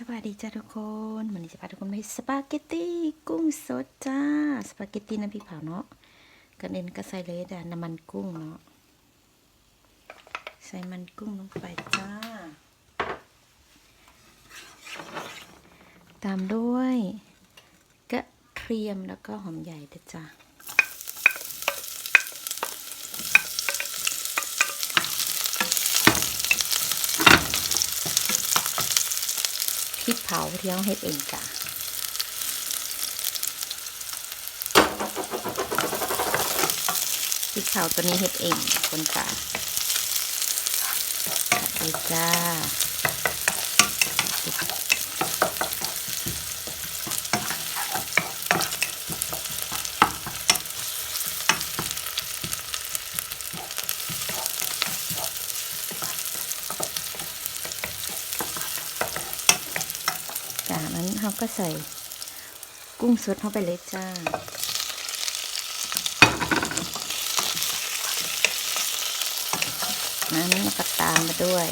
สวัสดีจ้าทุกคนวันนี้จะพาทุกคนไปสปาเกตตี้กุ้งสดจ้า สปาเกตตี้น้ำพริกเผาเนาะกระเด็นก็ใส่เลยจ้ะน้ำมันกุ้งเนาะ ใส่มันกุ้งลงไปจ้า ตามด้วยกระเทียมแล้วก็หอมใหญ่ด้วยจ้า ริกเผาที่เราเฮ็ดเองจ้ะพริกเผาตัวนี้เฮ็ดเองคนจ้ะดีจ้า จากนั้นเราก็ใส่กุ้งสดเข้าไปเลยจ้า นั้นก็ตามมาด้วย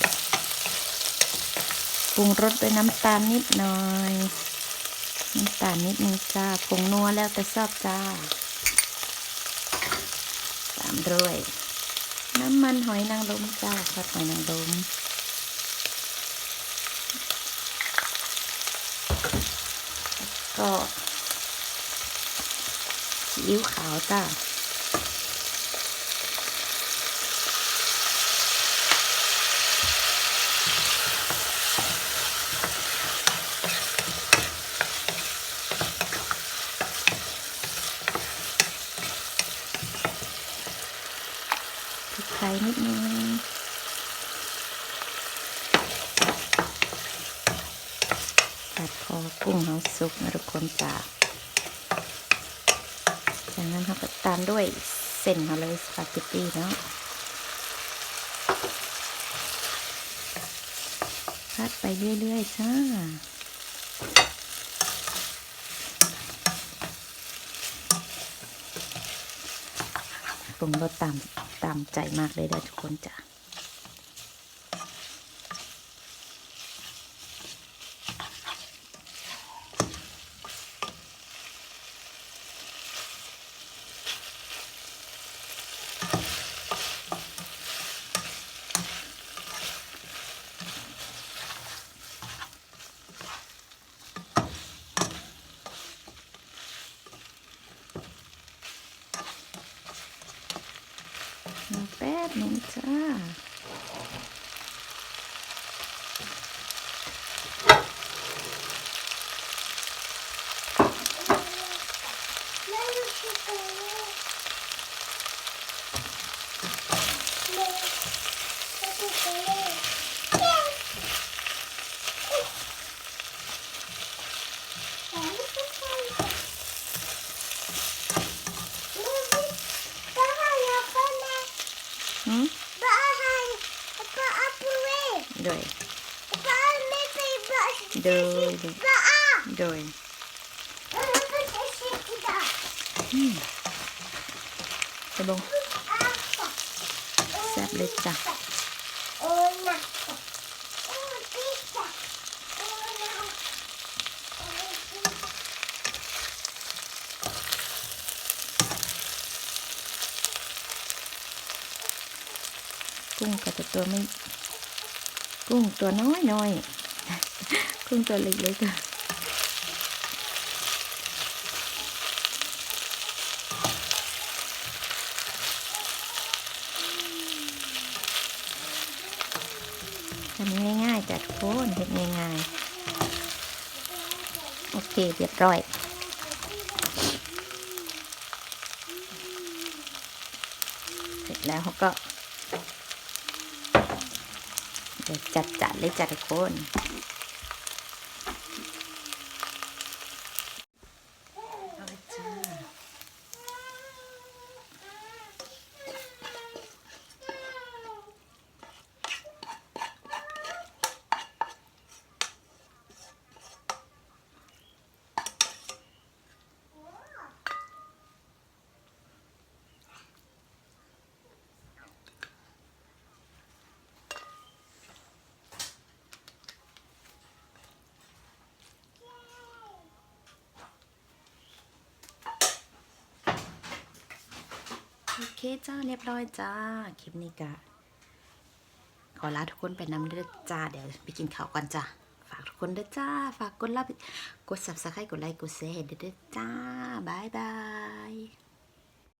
ปรุงรสด้วยน้ำตาลนิดหน่อย น้ำตาลนิดนึงจ้าผงนัวแล้วแต่ชอบจ้า ตามด้วย น้ำมันหอยนางรมจ้าทอดหอยนางรมแล้ว ก็ซีอิ๊วขาวจ้าพริกไทยนิดนึง ตัดคอกุ้งเอาสุกนะทุกคนจ้าจากนั้นเราก็ตามด้วยเส้นเขาเลยสปาเกตตี้เนาะพัดไปเรื่อยๆจ้าปรุงรสตามตามใจมากเลยนะทุกคนจ้ะ นุ่มจ้า หืมโดย โดยโดยอืมไปบงแซ่บเลยจ้ะ กุ้งก็จะตัวไม่กุ้งตัวน้อยน้อยกุ้งตัวเล็กๆอะทำง่ายๆจัดโคนเห็ดง่ายๆ โอเคเรียบร้อยเสร็จแล้วเขาก็ จัดจัดเลยจัดทุกคน เคจ้าเรียบร้อยจ้า คลิปนี้กะขอลาทุกคนไปน้ำเด้อจ้า เดี๋ยวไปกินข้าวก่อนจ้า ฝากทุกคนด้วยจ้า ฝากกดไลค์กด subscribe กดไลค์กดแชร์ให้เด้อจ้าบายบาย